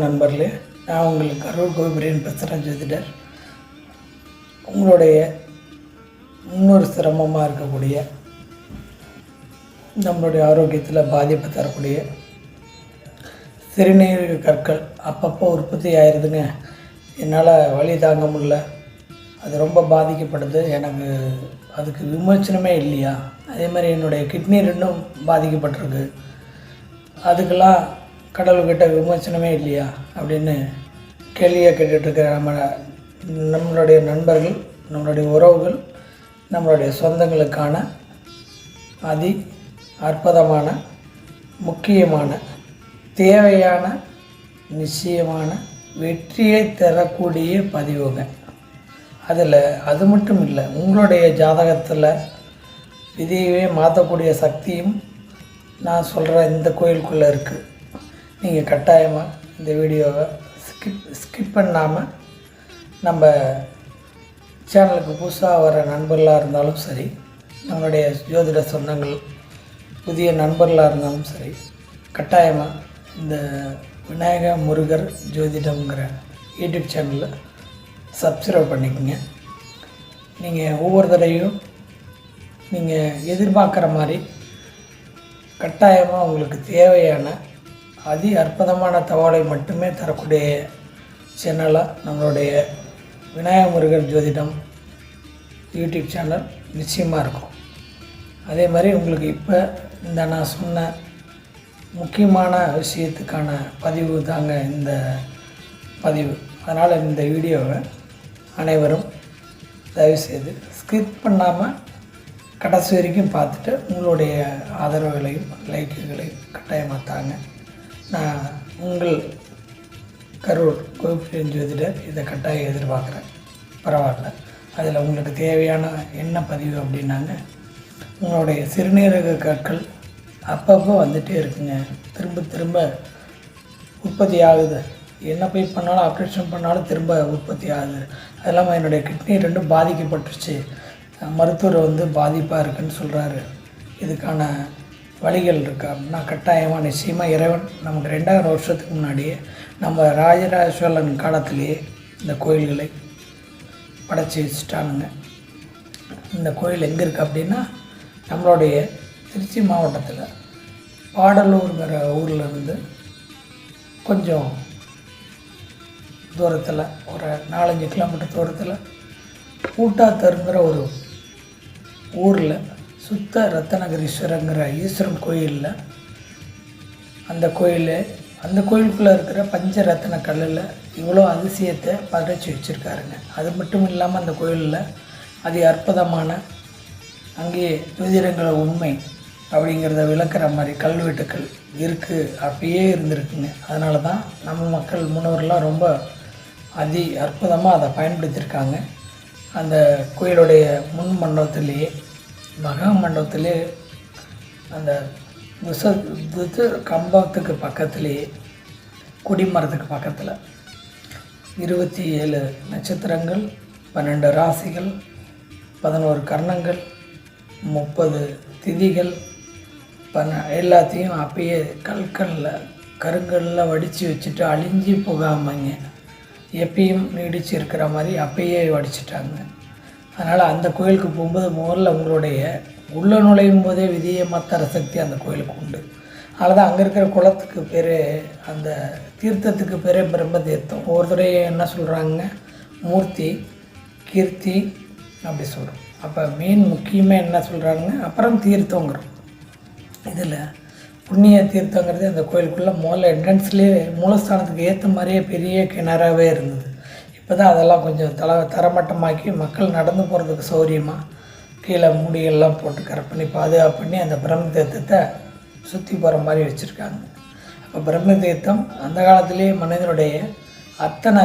வணக்கம் நண்பர்களே நான் உங்களுக்கு கரூர் கோபிரியன் பேசுகிறேன் ஜோதிடர் உங்களுடைய இன்னொரு சிரமமாக இருக்கக்கூடிய நம்மளுடைய ஆரோக்கியத்தில் பாதிப்பு தரக்கூடிய சிறுநீரக கற்கள் அப்பப்போ உற்பத்தி ஆயிடுதுங்க என்னால் வழி தாங்க முடியல. அது ரொம்ப பாதிக்கப்படுது. எனக்கு அதுக்கு விமோச்சனமே இல்லையா? அதே மாதிரி என்னுடைய கிட்னி ரெண்டும் பாதிக்கப்பட்டிருக்கு. அதுக்கெல்லாம் கடவுள்கிட்ட விமர்சனமே இல்லையா அப்படின்னு கேள்வியாக கேட்டுட்ருக்கிற நம்ம நம்மளுடைய நண்பர்கள் நம்மளுடைய உறவுகள் நம்மளுடைய சொந்தங்களுக்கான அதி அற்புதமான முக்கியமான தேவையான நிச்சயமான வெற்றியை தரக்கூடிய பதிவுங்க அதில் அது மட்டும் இல்லை உங்களுடைய ஜாதகத்தில் விதியவே மாற்றக்கூடிய சக்தியும் நான் சொல்கிற இந்த கோயிலுக்குள்ளே இருக்குது. நீங்கள் கட்டாயமாக இந்த வீடியோவை ஸ்கிப் ஸ்கிப் பண்ணாமல் நம்ம சேனலுக்கு புதுசாக வர நண்பர்களாக இருந்தாலும் சரி நம்மளுடைய ஜோதிட சொந்தங்கள் புதிய நண்பர்களாக இருந்தாலும் சரி கட்டாயமாக இந்த விநாயக முருகர் ஜோதிடம்ங்கிற யூடியூப் சேனலில் சப்ஸ்கிரைப் பண்ணிக்கோங்க. நீங்கள் ஒவ்வொரு தடவையும் நீங்கள் எதிர்பார்க்குற மாதிரி கட்டாயமாக உங்களுக்கு தேவையான அதி அற்புதமான தகவலை மட்டுமே தரக்கூடிய சேனலாக நம்மளுடைய விநாயக முருகர் ஜோதிடம் யூடியூப் சேனல் நிச்சயமாக இருக்கும். அதே மாதிரி உங்களுக்கு இப்போ இந்த நான் சொன்ன முக்கியமான விஷயத்துக்கான பதிவு தாங்க இந்த பதிவு. அதனால் இந்த வீடியோவை அனைவரும் தயவுசெய்து ஸ்கிப் பண்ணாமல் கடைசி வரைக்கும் பார்த்துட்டு உங்களுடைய ஆதரவுகளையும் லைக்குகளையும் கட்டாயமாக தாங்க நான் உங்கள் கரூர் கோபிரியன் ஜோதிடர் இதை கட்டாயம் எதிர்பார்க்குறேன். பரவாயில்ல. அதில் உங்களுக்கு தேவையான என்ன பதிவு அப்படின்னாங்க உங்களுடைய சிறுநீரக கற்கள் அப்பப்போ வந்துகிட்டே இருக்குங்க. திரும்ப திரும்ப உற்பத்தி ஆகுது. என்ன போய் பண்ணாலும் ஆப்ரேஷன் பண்ணாலும் திரும்ப உற்பத்தி ஆகுது. அது இல்லாமல் என்னுடைய கிட்னி ரெண்டும் பாதிக்கப்பட்டுருச்சு. மருத்துவர் வந்து பாதிப்பாக இருக்குன்னு சொல்கிறாரு இதுக்கான வழிகள் இருக்கு அப்படின்னா கட்டாயமாக நிச்சயமாக இறைவன் நமக்கு ரெண்டாயிரம் வருஷத்துக்கு முன்னாடியே நம்ம ராஜராஜ சோழன் காலத்திலேயே இந்த கோயில்களை படைச்சி வச்சுட்டானுங்க. இந்த கோயில் எங்கே இருக்குது அப்படின்னா நம்மளுடைய திருச்சி மாவட்டத்தில் பாடலூருங்கிற ஊரில் இருந்து கொஞ்சம் தூரத்தில் ஒரு நாலஞ்சு கிலோமீட்டர் தூரத்தில் பூட்டாத்தருங்கிற ஒரு ஊரில் சுத்த ரத்தனகிரீஸ்வரங்கிற ஈஸ்வரன் கோயிலில் அந்த கோயில் அந்த கோயிலுக்குள்ளே இருக்கிற பஞ்ச ரத்தன கல்லில் இவ்வளோ அதிசயத்தை படைச்சி வச்சுருக்காருங்க. அது மட்டும் இல்லாமல் அந்த கோயிலில் அதி அற்புதமான அங்கேயே ஜோதிடங்கள உண்மை அப்படிங்கிறத விளக்குற மாதிரி கல்வெட்டுக்கள் இருக்குது அப்பயே இருந்திருக்குங்க. அதனால தான் நம்ம மக்கள் முன்னோர்லாம் ரொம்ப அதி அற்புதமாக அதை பயன்படுத்தியிருக்காங்க. அந்த கோயிலுடைய முன் மண்டபத்திலேயே மகா மண்டபத்திலே அந்த துச துச கம்பத்துக்கு பக்கத்துலேயே கொடிமரத்துக்கு பக்கத்தில் இருபத்தி ஏழு நட்சத்திரங்கள் பன்னெண்டு ராசிகள் பதினோரு கர்ணங்கள் முப்பது திதிகள் பண்ண எல்லாத்தையும் அப்பயே கற்களில் கருங்கல்ல வடித்து வச்சுட்டு அழிஞ்சு போகாமங்க. எப்பயும் நீடிச்சு இருக்கிற மாதிரி அப்பயே வடிச்சிட்டாங்க. அதனால் அந்த கோயிலுக்கு போகும்போது முதல்ல உங்களுடைய உள்ளே நுழையும் போதே விதியமத்தர சக்தி அந்த கோயிலுக்கு உண்டு. அதனால் தான் அங்கே இருக்கிற குளத்துக்கு பேர் அந்த தீர்த்தத்துக்கு பேரே பிரம்ம தீர்த்தம். ஒவ்வொருத்தரையும் என்ன சொல்கிறாங்க மூர்த்தி கீர்த்தி அப்படி சொல்கிறோம் அப்போ மெயின் முக்கியமாக என்ன சொல்கிறாங்க அப்புறம் தீர்த்தங்கிறோம். இதில் புண்ணிய தீர்த்தங்கிறது அந்த கோயிலுக்குள்ளே முதல்ல என்ட்ரன்ஸ்லேயே மூலஸ்தானத்துக்கு ஏற்ற மாதிரியே பெரிய கிணறாகவே இருந்தது. இப்போ தான் அதெல்லாம் கொஞ்சம் தல தரமட்டமாக்கி மக்கள் நடந்து போகிறதுக்கு சௌகரியமாக கீழே மூடிகள்லாம் போட்டு கரெக்ட் பண்ணி பாதுகாப்பு பண்ணி அந்த பிரம்ம தீர்த்தத்தை சுற்றி போகிற மாதிரி வச்சுருக்காங்க. அப்போ பிரம்ம தீர்த்தம் அந்த காலத்திலேயே மனிதனுடைய அத்தனை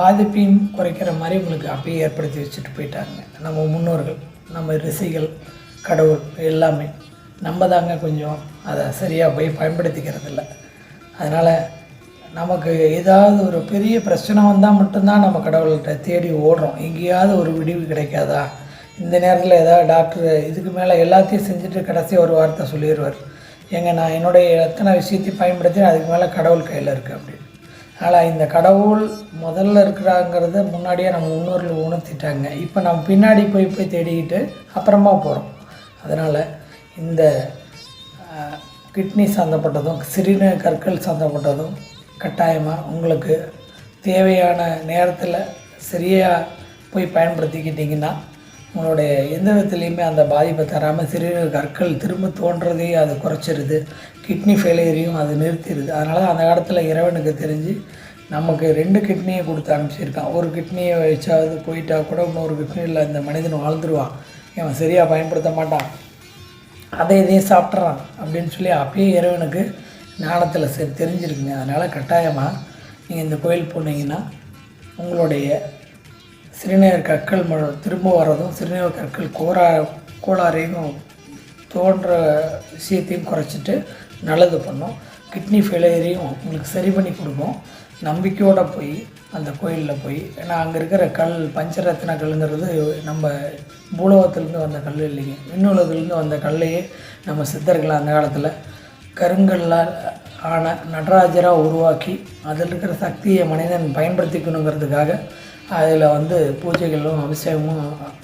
பாதிப்பையும் குறைக்கிற மாதிரி உங்களுக்கு அப்பயே ஏற்படுத்தி வச்சுட்டு போயிட்டாங்க. நம்ம முன்னோர்கள் நம்ம ரிஷிகள் கடவுள் எல்லாமே நம்ம தாங்க கொஞ்சம் அதை சரியாக போய் பயன்படுத்திக்கிறது இல்லை அதனால் நமக்கு ஏதாவது ஒரு பெரிய பிரச்சனை வந்தால் மட்டும்தான் நம்ம கடவுள்கிட்ட தேடி ஓடுறோம். எங்கேயாவது ஒரு விடிவு கிடைக்காதா? இந்த நேரத்தில் ஏதாவது டாக்டர் இதுக்கு மேலே எல்லாத்தையும் செஞ்சுட்டு கடைசி ஒரு வார்த்தை சொல்லிடுவார் எங்க நான் என்னுடைய எத்தனை விஷயத்தையும் பயன்படுத்தி அதுக்கு மேலே கடவுள் கையில் இருக்குது அப்படின்னு. ஆனால் இந்த கடவுள் முதல்ல இருக்கிறாங்கிறத முன்னாடியே நம்ம முன்னோர்கள் உணர்த்திட்டாங்க. இப்போ நம்ம பின்னாடி போய் போய் தேடிக்கிட்டு அப்புறமா போகிறோம் அதனால் இந்த கிட்னி சந்தப்பட்டதும் சிறுநீர் கற்கள் சந்தப்பட்டதும் கட்டாயமாக உங்களுக்கு தேவையான நேரத்தில் சரியாக போய் பயன்படுத்திக்கிட்டிங்கன்னா உங்களுடைய எந்த விதத்துலேயுமே அந்த பாதிப்பை தராமல் சிறுநீர் கற்கள் திரும்ப தோன்றதையும் அது குறைச்சிருது. கிட்னி ஃபெயிலியரையும் அது நிறுத்திடுது அதனால தான் அந்த காலத்தில் இறைவனுக்கு தெரிஞ்சு நமக்கு ரெண்டு கிட்னியை கொடுத்து அனுப்பிச்சிருக்கான். ஒரு கிட்னியை வச்சாவது போயிட்டா கூட இன்னொரு கிட்னியில் இந்த மனிதன் வாழ்ந்துருவான். இவன் சரியாக பயன்படுத்த மாட்டான். அதை இதையும் சாப்பிட்றான் அப்படின்னு சொல்லி அப்பயே இறைவனுக்கு ஞானத்தில் சரி தெரிஞ்சிருக்குங்க. அதனால் கட்டாயமாக நீங்கள் இந்த கோயில் போனீங்கன்னா உங்களுடைய சிறுநீர் கற்கள் ம திரும்ப வர்றதும் சிறுநீர் கற்கள் கோரா கோளாறையும் தோன்ற விஷயத்தையும் குறைச்சிட்டு நல்லது பண்ணும். கிட்னி ஃபெயிலியரையும் உங்களுக்கு சரி பண்ணி கொடுக்கும். நம்பிக்கையோடு போய் அந்த கோயிலில் போய் ஏன்னா அங்கே இருக்கிற கல் பஞ்சரத்ன கல்லுங்கிறது நம்ம பூலோகத்துலேருந்து வந்த கல் இல்லைங்க. விண்ணுலகத்துலேருந்து வந்த கல்லையே நம்ம சித்தர்கள் அந்த காலத்தில் கருங்கல்லால் ஆன நடராஜராக உருவாக்கி அதில் இருக்கிற சக்தியை மனிதன் பயன்படுத்திக்கணுங்கிறதுக்காக அதில் வந்து பூஜைகளும் அபிஷேகமும்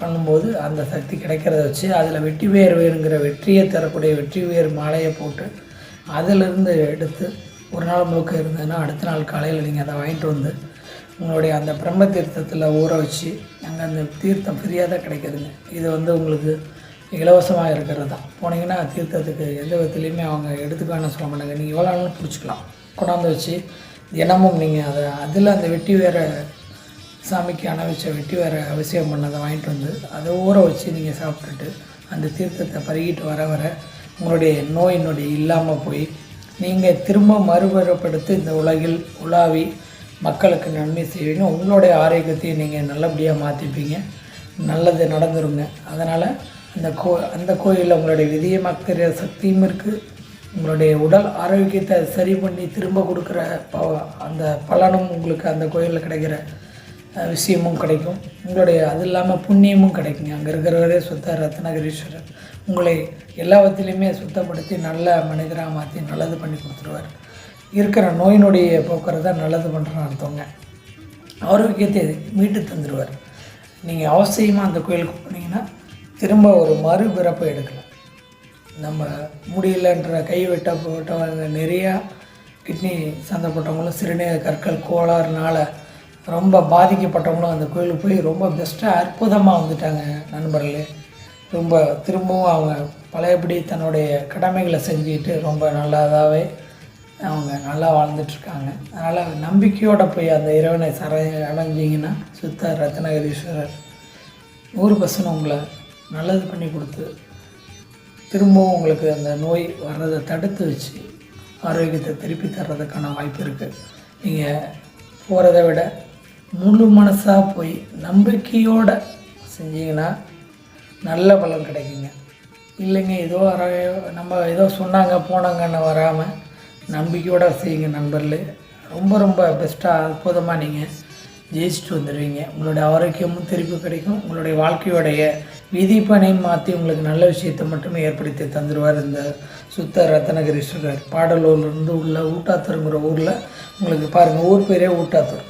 பண்ணும்போது அந்த சக்தி கிடைக்கிறத வச்சு அதில் வெற்றி வேர் வேணுங்கிற வெற்றியை தரக்கூடிய வெற்றி வேர் மாலையை போட்டு அதிலிருந்து எடுத்து ஒரு நாள் முழுக்க இருந்ததுன்னா அடுத்த நாள் காலையில் நீங்கள் அதை வாங்கிட்டு வந்து உங்களுடைய அந்த பிரம்ம தீர்த்தத்தில் ஊற வச்சு அங்கே அந்த தீர்த்தம் ஃப்ரீயாக தான் கிடைக்கிதுங்க. இது வந்து உங்களுக்கு இலவசமாக இருக்கிறது? தான் போனீங்கன்னா தீர்த்தத்துக்கு எந்த விதத்துலேயுமே அவங்க எடுத்துக்கணும்னு சொல்ல மாட்டாங்க. நீங்கள் எவ்வளோ நாளும் பிடிச்சிக்கலாம். கொண்டாந்து வச்சு தினமும் நீங்கள் அதை அதில் அந்த வெட்டி வேற சாமிக்கு அணவிச்ச வெட்டி வேற அபிஷேகம் பண்ணதை வாங்கிட்டு வந்து அதை ஊற வச்சு நீங்கள் சாப்பிட்டுட்டு அந்த தீர்த்தத்தை பருகிட்டு வர வர உங்களுடைய நோய் நொடி இல்லாமல் போய் நீங்கள் திரும்ப மறுபெறப்படுத்தி இந்த உலகில் உலாவி மக்களுக்கு நன்மை செய்வீங்க. உங்களுடைய ஆரோக்கியத்தையும் நீங்கள் நல்லபடியாக மாற்றிப்பீங்க நல்லது நடந்துருங்க. அதனால் அந்த கோ அந்த கோயிலில் உங்களுடைய விதியமாக்கிற சக்தியும் இருக்குது உங்களுடைய உடல் ஆரோக்கியத்தை சரி பண்ணி திரும்ப கொடுக்குற ப அந்த பலனும் உங்களுக்கு அந்த கோயிலில் கிடைக்கிற விஷயமும் கிடைக்கும். உங்களுடைய அது இல்லாமல் புண்ணியமும் கிடைக்குங்க. அங்கே இருக்கிறவரே சுத்த ரத்னகிரீஸ்வரர். உங்களை எல்லாத்திலையுமே சுத்தப்படுத்தி நல்ல மனிதராக மாற்றி நல்லது பண்ணி கொடுத்துருவார். இருக்கிற நோய் நொடியை போக்குறத நல்லது பண்ணுறோன்னு அர்த்தங்க. ஆரோக்கியத்தை மீட்டு தந்துடுவார் நீங்கள் அவசியமாக அந்த கோயிலுக்கு போனீங்கன்னா திரும்ப ஒரு மறுபிறப்பு எடுக்கலாம். நம்ம முடியலன்ற கை வெட்ட போட்டவங்க நிறையா கிட்னி சந்தப்பட்டவங்களும் சிறுநீர் கற்கள் கோளாறுனால ரொம்ப பாதிக்கப்பட்டவங்களும் அந்த கோயிலுக்கு போய் ரொம்ப பெஸ்ட்டாக அற்புதமாக வந்துட்டாங்க நண்பர்களே. ரொம்ப திரும்பவும் அவங்க பழையபடி தன்னுடைய கடமைகளை செஞ்சுக்கிட்டு ரொம்ப நல்லதாகவே அவங்க நல்லா வாழ்ந்துட்டுருக்காங்க. அதனால் நம்பிக்கையோடு போய் அந்த இறைவனை சர அடைஞ்சிங்கன்னா சுத்த ரத்னகிரீஸ்வரர் நூறு பர்சன்ட் உங்களை நல்லது பண்ணி கொடுத்து திரும்பவும் உங்களுக்கு அந்த நோய் வர்றதை தடுத்து வச்சு ஆரோக்கியத்தை திருப்பி தர்றதுக்கான வாய்ப்பு இருக்குது நீங்கள் போகிறத விட முழு மனசாக போய் நம்பிக்கையோடு செஞ்சீங்கன்னா நல்ல பலன் கிடைக்குங்க. இல்லைங்க ஏதோ நம்ம ஏதோ சொன்னாங்க போனாங்கன்னு வராமல் நம்பிக்கையோடு செய்யுங்க நண்பர்களே. ரொம்ப ரொம்ப பெஸ்ட்டாக அற்புதமாக நீங்கள் ஜெயிச்சுட்டு வந்துடுவீங்க உங்களுடைய ஆரோக்கியமும் திருப்பி கிடைக்கும். உங்களுடைய வாழ்க்கையோடைய விதிப்பனையும் மாற்றி உங்களுக்கு நல்ல விஷயத்தை மட்டுமே ஏற்படுத்தி தந்துடுவார் இந்த சுத்த ரத்னகிரீஸ்வரர். பாடலூர்லேருந்து உள்ள ஊட்டாத்தூருங்கிற ஊரில் உங்களுக்கு பாருங்கள் ஊர் பேரே ஊட்டாத்தூர்.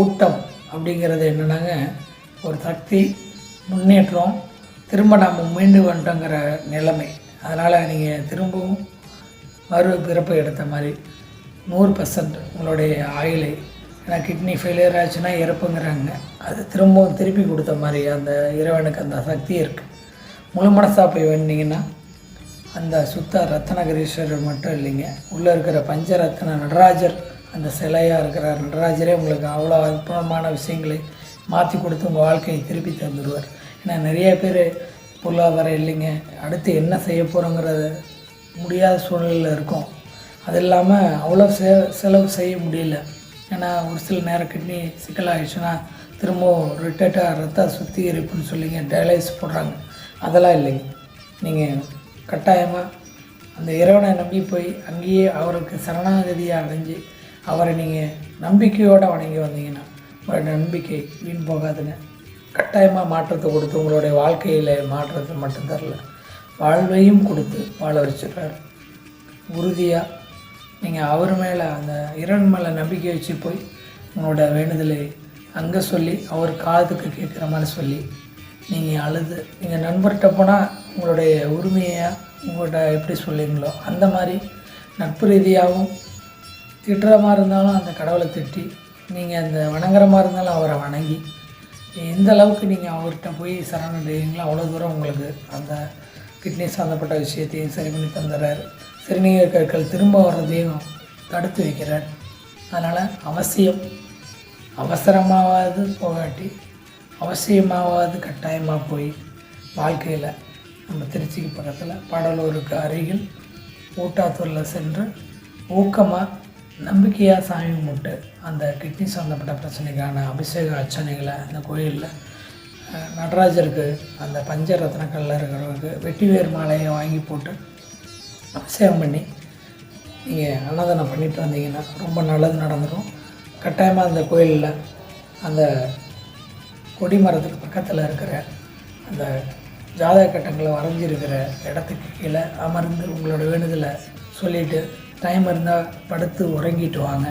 ஊட்டம் அப்படிங்கிறது என்னென்னாங்க ஒரு சக்தி முன்னேற்றம் திரும்ப நம்ம மீண்டு வந்துட்டோங்கிற நிலைமை. அதனால் நீங்கள் திரும்பவும் மறு பிறப்பு எடுத்த மாதிரி நூறு பர்சன்ட் உங்களுடைய ஆயிலை ஏன்னா கிட்னி ஃபெயிலியர் ஆச்சுன்னா இறப்புங்கிறாங்க. அது திரும்பவும் திருப்பி கொடுத்த மாதிரி அந்த இறைவனுக்கு அந்த சக்தி இருக்குது முழு மனசாக போய் வேண்டிங்கன்னா அந்த சுத்த ரத்னகிரீஸ்வரர் மட்டும் இல்லைங்க. உள்ளே இருக்கிற பஞ்சரத்ன நடராஜர் அந்த சிலையாக இருக்கிற நடராஜரே உங்களுக்கு அவ்வளோ அற்புதமான விஷயங்களை மாற்றி கொடுத்து உங்கள் வாழ்க்கையை திருப்பி தந்துடுவார். ஏன்னா நிறைய பேர் பொருளாதாரம் இல்லைங்க. அடுத்து என்ன செய்ய போகிறோங்கிறத முடியாத சூழ்நிலையில் இருக்கும். அது இல்லாமல் அவ்வளோ செ செலவு செய்ய முடியல. ஏன்னா ஒரு சில நேரம் கிட்னி சிக்கலாகிடுச்சுன்னா திரும்பவும் ரிட்டேட்டாக ரத்த சுத்திகரிப்புன்னு சொல்லிங்க டயலைஸ் போடுறாங்க. அதெல்லாம் இல்லைங்க. நீங்கள் கட்டாயமாக அந்த இறைவனை நம்பி போய் அங்கேயே அவருக்கு சரணாகதியாக அடைஞ்சு அவரை நீங்கள் நம்பிக்கையோடு வணங்கி வந்தீங்கன்னா உங்களோட நம்பிக்கை வீண் போகாதுங்க. கட்டாயமாக மாற்றத்தை கொடுத்து உங்களுடைய வாழ்க்கையில் மாற்றத்தை மட்டும் தரல. வாழ்வையும் கொடுத்து வாழ வச்சிடுறாரு. உறுதியாக நீங்கள் அவர் மேலே அந்த இறைவன் மேலே நம்பிக்கை வச்சு போய் உங்களோட வேண்டுதலை அங்கே சொல்லி அவர் காலத்துக்கு கேட்குற மாதிரி சொல்லி நீங்கள் அழுது நீங்கள் நண்பர்கிட்ட போனால் உங்களுடைய உரிமையாக உங்கள்கிட்ட எப்படி சொல்லுவீங்களோ அந்த மாதிரி நட்பு ரீதியாகவும் திட்டுற மாதிரி இருந்தாலும் அந்த கடவுளை திட்டி நீங்கள் அந்த வணங்குற மாதிரி இருந்தாலும் அவரை வணங்கி எந்த அளவுக்கு நீங்கள் அவர்கிட்ட போய் சரணடைவீங்களோ அவ்வளோ தூரம் உங்களுக்கு அந்த கிட்னி சம்மந்தப்பட்ட விஷயத்தையும் சரி பண்ணி தந்துடுறாரு. சிறுநீர் கற்கள் திரும்ப வர்றதையும் தடுத்து வைக்கிறார். அதனால் அவசியம் அவசரமாவது போகாட்டி அவசியமாவது கட்டாயமாக போய் வாழ்க்கையில் நம்ம திருச்சிக்கு பக்கத்தில் பாடலூருக்கு அருகில் ஊட்டாத்தூரில் சென்று ஊக்கமாக நம்பிக்கையாக சாமி கும்பிட்டு அந்த கிட்னி சம்மந்தப்பட்ட பிரச்சனைக்கான அபிஷேக அர்ச்சனைகளை அந்த கோயிலில் நடராஜருக்கு அந்த பஞ்சரத்னக்கல்ல இருக்கிறவருக்கு வெட்டிவேர் மாலையை வாங்கி போட்டு அபிஷேகம் பண்ணி நீங்கள் அன்னதானம் பண்ணிட்டு வந்தீங்கன்னா ரொம்ப நல்லது நடந்துடும் கட்டாயமாக அந்த கோயிலில் அந்த கொடி மரத்துக்கு பக்கத்தில் இருக்கிற அந்த ஜாதக கட்டங்களை வரைஞ்சிருக்கிற இடத்துக்கு கீழே அமர்ந்து உங்களோட வேண்டுதலை சொல்லிவிட்டு டைம் இருந்தால் படுத்து உறங்கிட்டு வாங்க.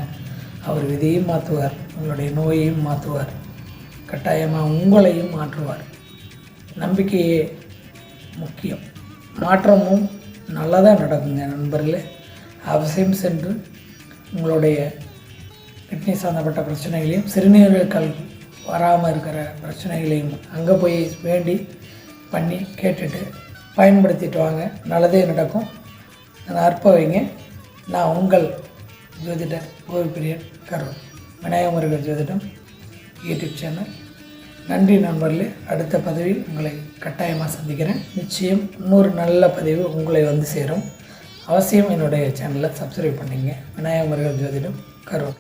அவர் விதியையும் மாற்றுவார் உங்களுடைய நோயையும் மாற்றுவார். கட்டாயமாக உங்களையும் மாற்றுவார். நம்பிக்கையே முக்கியம். மாற்றமும் நல்லதாக நடக்குங்க நண்பர்களே. அவசியம் சென்று உங்களுடைய கிட்னி சம்மந்தப்பட்ட பிரச்சனைகளையும் சிறுநீரகங்கள் வராமல் இருக்கிற பிரச்சனைகளையும் அங்கே போய் வேண்டி பண்ணி கேட்டுட்டு பயன்படுத்திட்டு வாங்க. நல்லதே நடக்கும். நான் அற்பவைங்க நான் உங்கள் ஜோதிடர் கோவிப்பிரியன் கரு விநாயகமுருகர் ஜோதிடம் யூடியூப் சேனல். நன்றி நண்பர்களே. அடுத்த பதிவில் உங்களை கட்டாயமாக சந்திக்கிறேன். நிச்சயம் இன்னொரு நல்ல பதிவு உங்களை வந்து சேரும். அவசியம் என்னுடைய சேனலை சப்ஸ்கிரைப் பண்ணிங்க. விநாயகமர்கள் ஜோதிடம் கரூர்